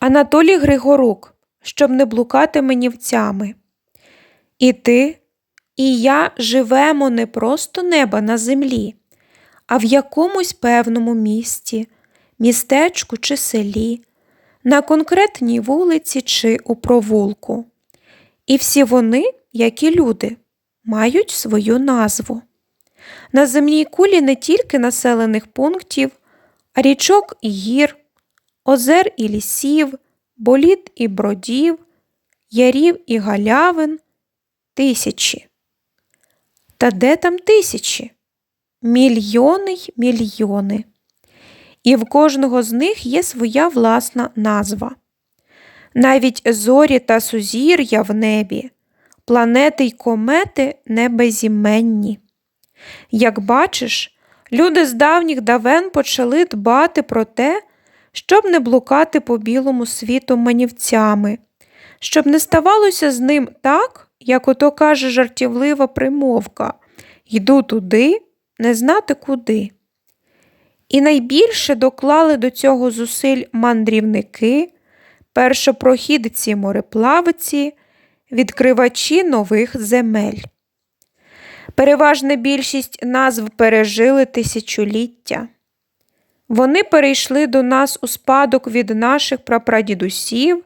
Анатолій Григорук, щоб не блукати манівцями. І ти, і я живемо не просто неба на землі, а в якомусь певному місті, містечку чи селі, на конкретній вулиці чи у провулку. І всі вони, як і люди, мають свою назву. На земній кулі не тільки населених пунктів, а річок і гір, озер і лісів, боліт і бродів, ярів і галявин тисячі. Та де там тисячі? Мільйони й мільйони. І в кожного з них є своя власна назва. Навіть зорі та сузір'я в небі, планети й комети небезіменні. Як бачиш, люди з давніх давен почали дбати про те, щоб не блукати по білому світу манівцями, щоб не ставалося з ним так, як ото каже жартівлива примовка йду туди, не знати куди. І найбільше доклали до цього зусиль мандрівники, першопрохідці мореплавиці, відкривачі нових земель. Переважна більшість назв пережили тисячоліття. Вони перейшли до нас у спадок від наших прапрадідусів,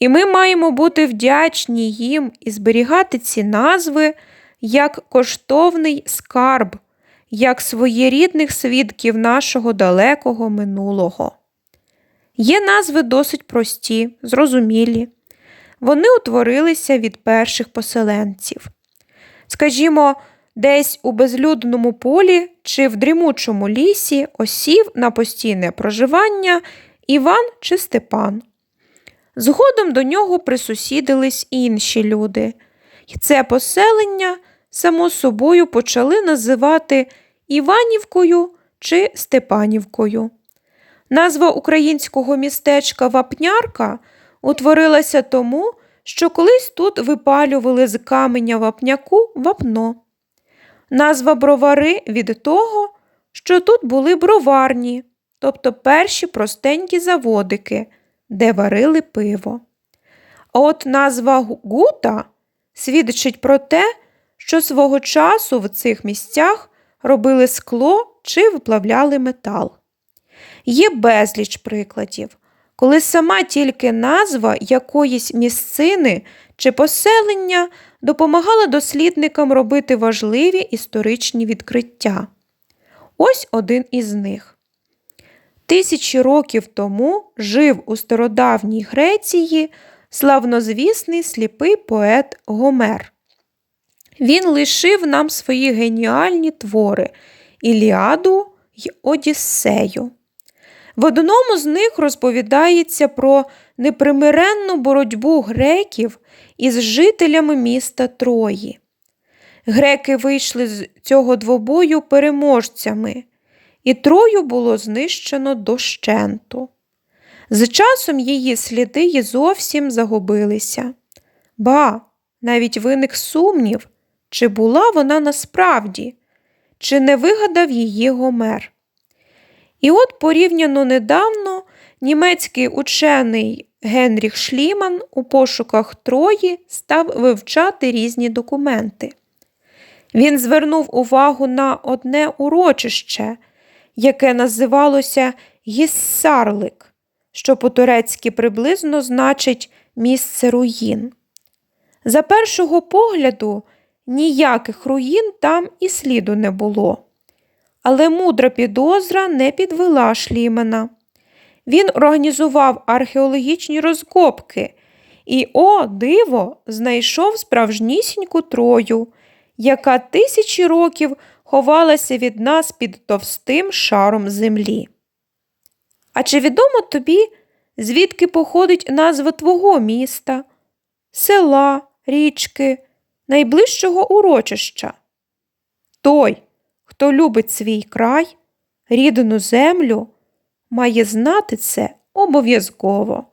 і ми маємо бути вдячні їм і зберігати ці назви як коштовний скарб, як своєрідних свідків нашого далекого минулого. Є назви досить прості, зрозумілі. Вони утворилися від перших поселенців. Скажімо, десь у безлюдному полі чи в дрімучому лісі осів на постійне проживання Іван чи Степан. Згодом до нього присусідились інші люди, і це поселення, само собою, почали називати Іванівкою чи Степанівкою. Назва українського містечка Вапнярка утворилася тому, що колись тут випалювали з каменя вапняку вапно. Назва бровари від того, що тут були броварні, тобто перші простенькі заводики, де варили пиво. А от назва гута свідчить про те, що свого часу в цих місцях робили скло чи виплавляли метал. Є безліч прикладів, коли сама тільки назва якоїсь місцини чи поселення допомагала дослідникам робити важливі історичні відкриття. Ось один із них. Тисячі років тому жив у стародавній Греції славнозвісний сліпий поет Гомер. Він лишив нам свої геніальні твори Іліаду й Одіссею. В одному з них розповідається про непримиренну боротьбу греків із жителями міста Трої. Греки вийшли з цього двобою переможцями, і Трою було знищено дощенту. З часом її сліди й зовсім загубилися. Ба, навіть виник сумнів, чи була вона насправді, чи не вигадав її Гомер. І от порівняно недавно німецький учений Генріх Шліман у пошуках Трої став вивчати різні документи. Він звернув увагу на одне урочище, яке називалося Гіссарлик, що по-турецьки приблизно значить місце руїн. За першого погляду, ніяких руїн там і сліду не було. Але мудра підозра не підвела Шлімена. Він організував археологічні розкопки і, о, диво, знайшов справжнісіньку трою, яка тисячі років ховалася від нас під товстим шаром землі. А чи відомо тобі, звідки походить назва твого міста, села, річки, найближчого урочища? Той, хто любить свій край, рідну землю, має знати це обов'язково.